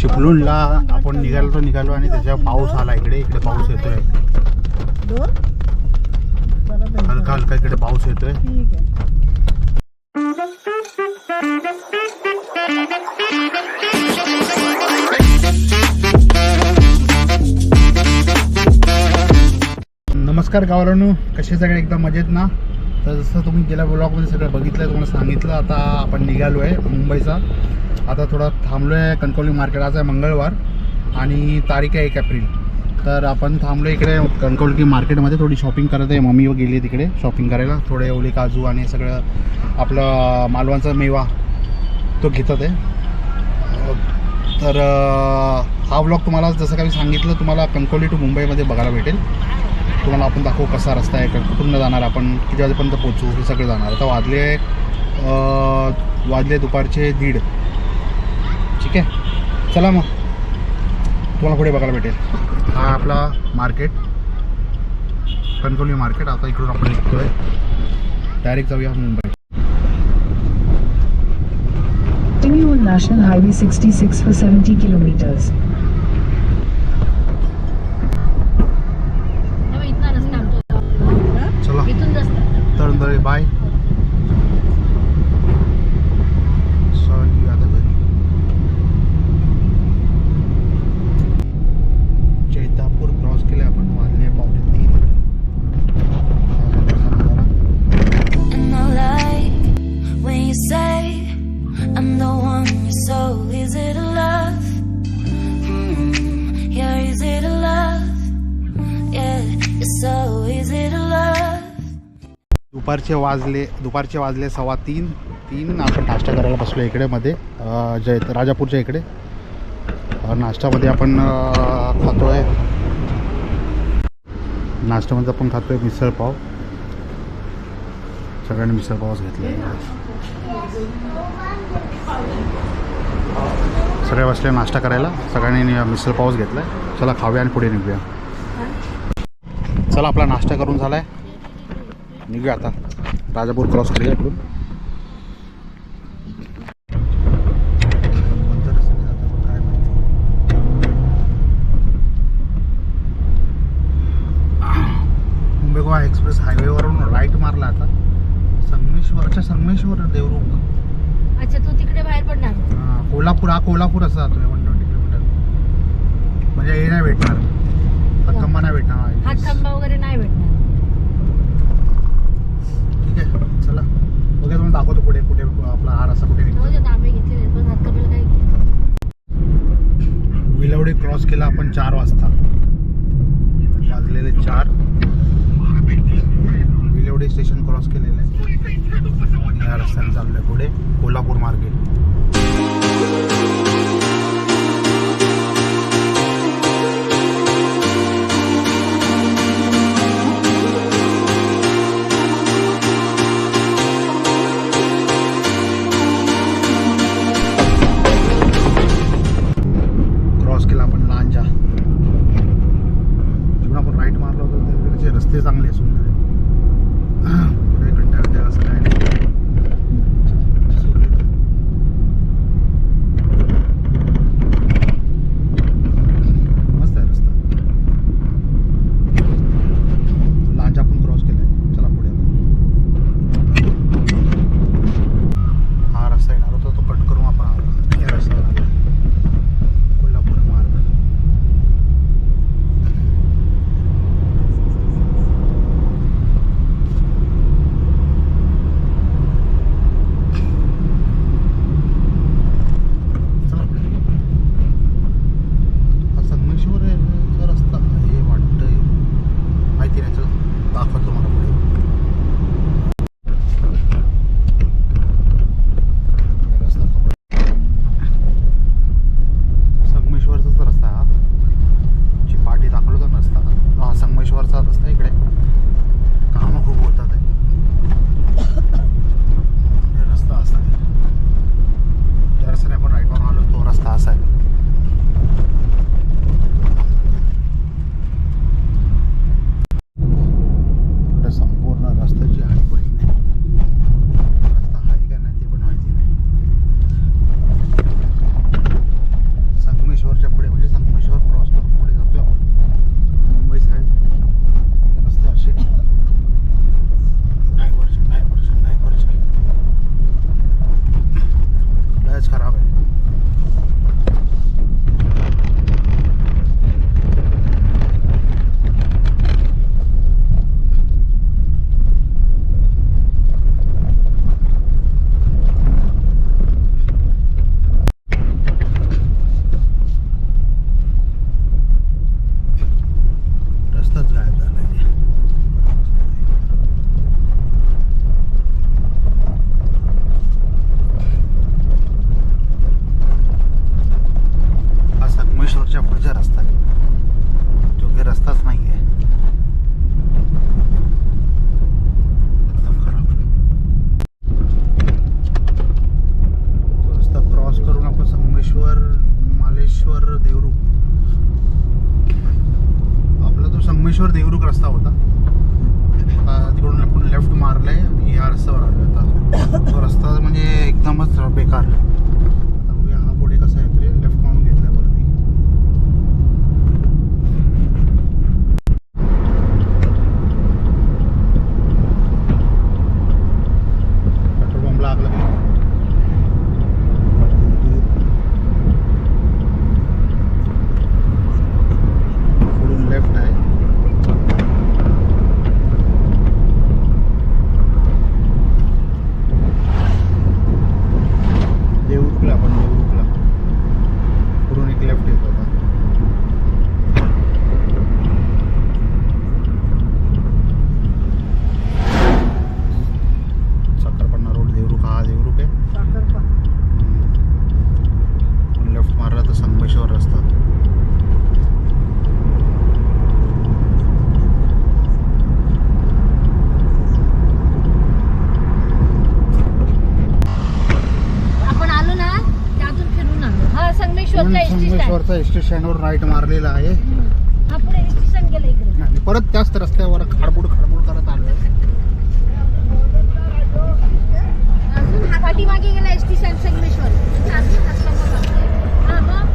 चिपळूणला आपण निघालो तो निघालो आणि त्याच्या पाऊस आला. इकडे इकडे पाऊस येतोय. हलका हलका इकडे पाऊस येतोय. नमस्कार गावालांनो. कसे सगळे? एकदम मजेत ना? तर जसं तुम्ही गेल्या ब्लॉगमध्ये सगळं बघितलं तुम्हाला सांगितलं आता आपण निघालो आहे मुंबईचा. आता थोडा थांबलो आहे कणकवली मार्केट आज आहे मंगळवार आणि तारीख आहे एक एप्रिल. तर आपण थांबलो इकडे कणकवली मार्केटमध्ये थोडी शॉपिंग करत आहे. मम्मी व गेली तिकडे शॉपिंग करायला. थोडे ओली काजू आणि सगळं आपलं मालवांचा मेवा तो घेतात आहे. तर हा ब्लॉग तुम्हाला जसं काही सांगितलं तुम्हाला कणकवली टू मुंबईमध्ये बघायला भेटेल. तुम्हाला आपण दाखवू कसा रस्ता आहे कुठून जाणार आपण किती वाजेपर्यंत पोहोचू हे सगळे जाणार आता वाजले वाजले दुपारचे दीड. ठीक आहे? चला मग. तुम्हाला पुढे बघायला भेटेल. हा आपला मार्केट कणकवली मार्केट आता इकडून आपण निघतोय. डायरेक्ट जाऊया Mumbai. Continue on National Highway 66 for 70 kilometers. इथनं रस्ता आमचा चला. इथून तळंदळे बाय दुपारचे वाजले दुपारचे वाजले सव्वा तीन. तीन आपण नाश्ता करायला बसलो इकडे मध्ये जय राजापूरच्या इकडे. नाश्त्यामध्ये आपण खातो खातोय. नाश्त्यामध्ये आपण खातोय मिसळ पाव. सगळ्यांनी मिसळ घेतला घेतले सगळे बसले नाश्ता करायला. सगळ्यांनी मिसळ घेतला घेतलाय. चला खाऊया आणि पुढे निघूया. चला आपला नाश्ता करून झालाय. निघूया आता. राजापूर क्रॉस करूया इकडून. मुंबई गोवा एक्सप्रेस हायवेवरून राईट मारला आता. संगमेश्वरच्या संगमेश्वर देवरुख अच्छा तू तिकडे बाहेर पडणार. हा, कोल्हापूर हा कोल्हापूर असं जातोय वन ट्वेंटी किलोमीटर म्हणजे हे नाही भेटणार हातखंबा नाही भेटणार हात खांबा वगैरे नाही भेटणार ठीक आहे चला बघा तुम्ही दाखवतो पुढे कुठे आपला हा रस्ता कुठे विलवडे क्रॉस केला आपण चार वाजता. वाजलेले चार. विलवडे स्टेशन क्रॉस केलेलं आहे. या रस्त्याने चाललोय पुढे कोल्हापूर मार्गे. संगमेश्वरचा स्टँडवर राईट मारलेला आहे. हा पुढे एस टी स्टँड गेला इकडे. आणि परत त्याच रस्त्यावर खाडबुड खाडबुड करत पाठीमागे गेला संगमेश्वर मग?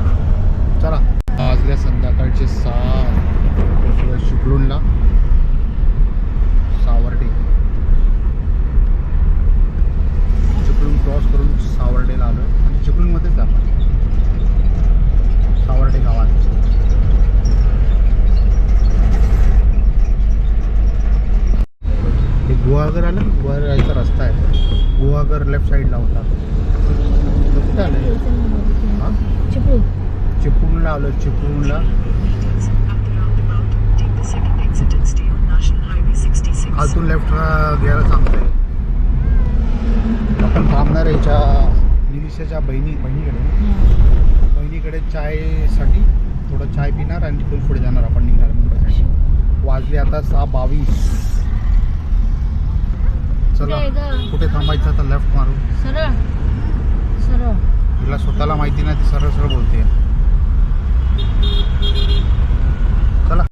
चला. वाजल्या संध्याकाळचे सहा. चिपळूणला सावर्डे. चिपळूण क्रॉस करून सावर्डेला आलोय. आणि चिपळूणमध्येच आपण सावर्डे गावात हे गुहागर आलं गुहागर यायचा रस्ता आहे. गुहागर लेफ्ट साईडला होता. तो आलं चिपळूणला आलो चिपळूणला. अजून लेफ्ट घ्यायला सांगतोय. आपण थांबणार आहे याच्या निलिशाच्या बहिणी बहिणीकडे. बहिणीकडे चायसाठी थोडं चाय पिणार आणि तिथून पुढे जाणार आपण निघणार मुंबईसाठी. वाजले आता सहा बावीस. चला. कुठे थांबायचं आता लेफ्ट मारू सरळ. सरळ. तिला स्वतःला माहिती नाही ती सरळ सरळ बोलते. चला.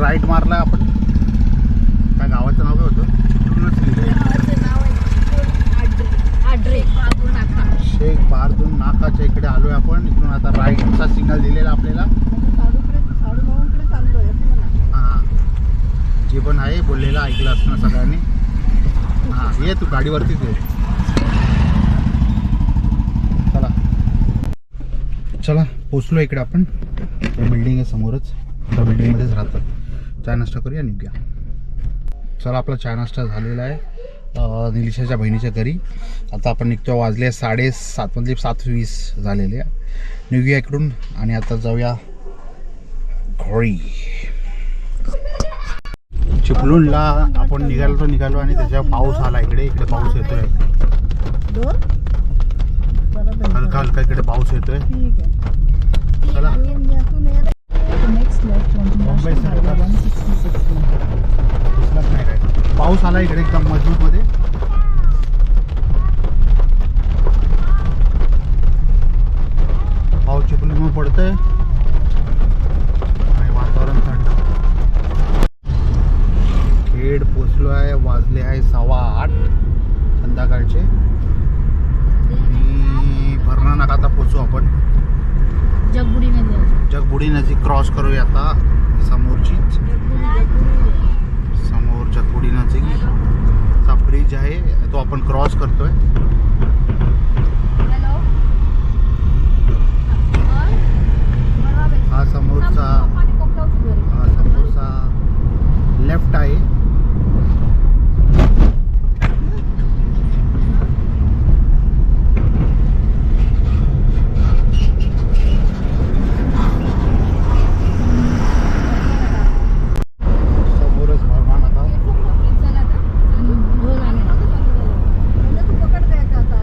राईट मारलाय आपण. काय गावाचं नाव काय होतं? शेख बहादूर नाकाच्या इकडे आलोय आपण. इकडून आता राईटचा सिग्नल दिलेला आपल्याला साडूकडे साडूभाऊंकडे चाललोय असं म्हणा हा जे पण आहे बोललेलं ऐकलं असणार सगळ्यांनी. हा ये तू गाडीवरतीच ये. चला. चला पोचलो इकडे आपण. त्या बिल्डिंग आहे समोरच. त्या बिल्डिंगमध्येच राहतात चाय नाश्ता करूया निघूया. चला आपला चाय नाश्ता झालेला आहे. निलिशाच्या बहिणीच्या घरी. आता आपण निघतो वाजले साडेसात म्हणजे सात वीस झालेले आहे. निघूया इकडून आणि आता जाऊया घोळी चिपळूणला आपण निघालो तो निघालो आणि त्याच्या पाऊस आला इकडे इकडे पाऊस येतोय हलका. हलका इकडे पाऊस येतोय चला मी असून ये रे. The next left onto Mumbai National Highway Circle. 166. दिसलाच नाही काय पाऊस आला इकडे एकदम मजबूत मध्ये पाऊस चिपळूण पडतोय आणि वातावरण थंड खेड पोचलो आहे वाजले आहे सव्वा आठ संध्याकाळचे. आणि भरणा नाका आता पोचू आपण. जगबुडी नदी जगबुडी नदी क्रॉस करूया आता समोरची. समोर जगबुडी नदीचा ब्रिज आहे तो आपण क्रॉस करतोय हॅलो हा समोरचा हा समोरचा लेफ्ट आहे समोरच भरणा नाका हो झालं म्हणजे तू पकड काय का आता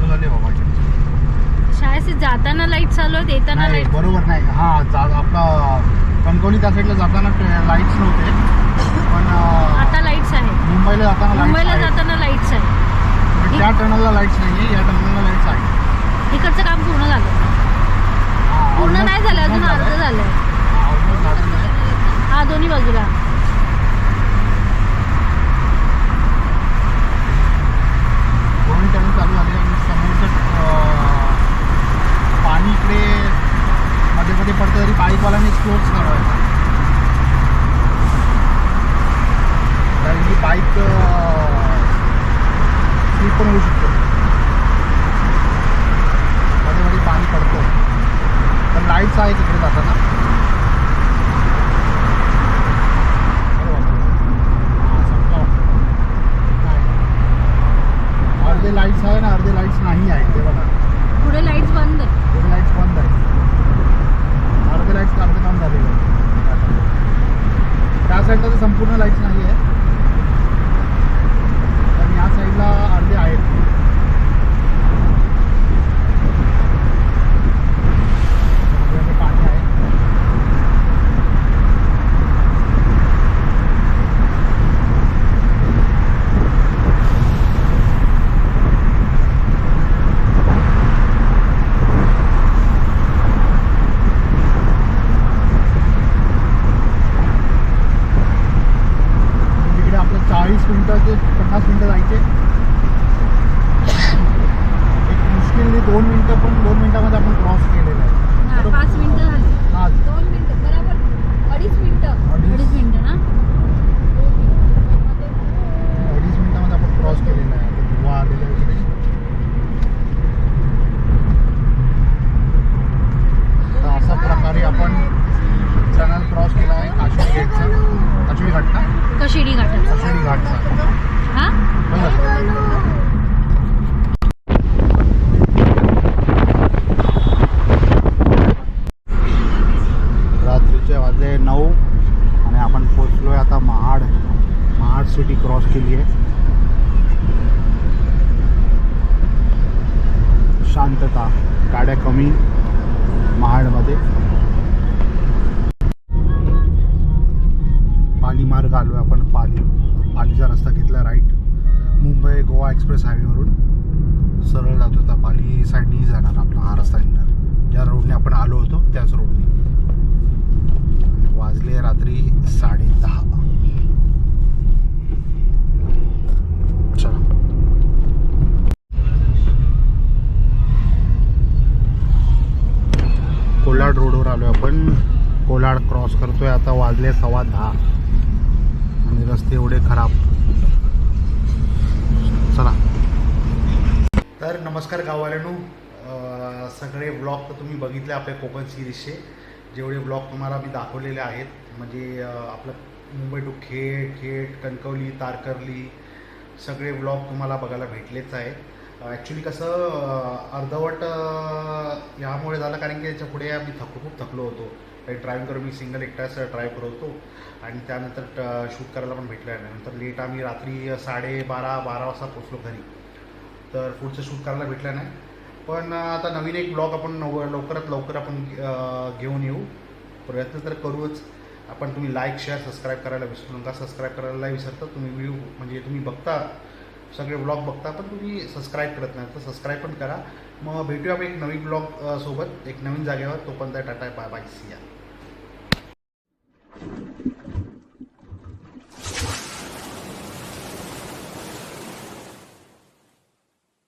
म्हणजे गावाकडची शाळेत से जाताना लाइट चालू आहेत येताना नाही लाइट बरोबर नाही. हा जा आपला कणकवली त्या साईडला जाताना लाईट्स नव्हते. पण अं, आता लाईट्स आहे मुंबईला जाताना मुंबईला लाईट्स जाताना लाईट्स आहे त्या टनलला लाईट्स नाही या टनलला लाईट्स आहे इकडचं काम पूर्ण झालं. हा, पूर्ण almost- नाही झालं अजून almost अर्ध झालंय. झालंय. हा, almost झालेलं आहे. केली आहे शांतता. गाड्या कमी. करतोय आता वाजले सव्वा दहा. आणि रस्ते एवढे खराब. चला. तर नमस्कार गाववाल्यानू. सगळे ब्लॉग तर तुम्ही बघितले आपल्या कोकण सिरीजचे जेवढे ब्लॉग तुम्हाला मी दाखवलेले आहेत म्हणजे आपलं मुंबई टू खेड खेड कणकवली तारकर्ली सगळे ब्लॉग तुम्हाला बघायला भेटलेच आहेत. ॲक्च्युली कसं अर्धवट यामुळे झालं कारण की याच्यापुढे आम्ही थकलो खूप थकलो होतो. ड्राईव्ह करून मी सिंगल एकटाच ड्राईव्ह करत होतो. आणि त्यानंतर शूट करायला पण भेटलं नाही. नंतर लेट आम्ही रात्री साडेबारा बारा वाजता पोचलो घरी. तर पुढचं शूट करायला भेटलं नाही. पण आता नवीन एक ब्लॉग आपण नव लवकरात लवकर आपण घेऊन येऊ. प्रयत्न तर करूच. आपण तुम्ही लाईक शेअर सबस्क्राईब करायला विसरू नका. सबस्क्राईब करायला विसरता. तुम्ही व्ह्यू म्हणजे तुम्ही बघता. सगळे ब्लॉग बघता पण तुम्ही सबस्क्राईब करत नाही. तर सबस्क्राईब पण करा. मग भेटूया आपण एक नवीन ब्लॉग सोबत. एक नवीन जागेवर. तोपर्यंत टाटा बाय बाय सिया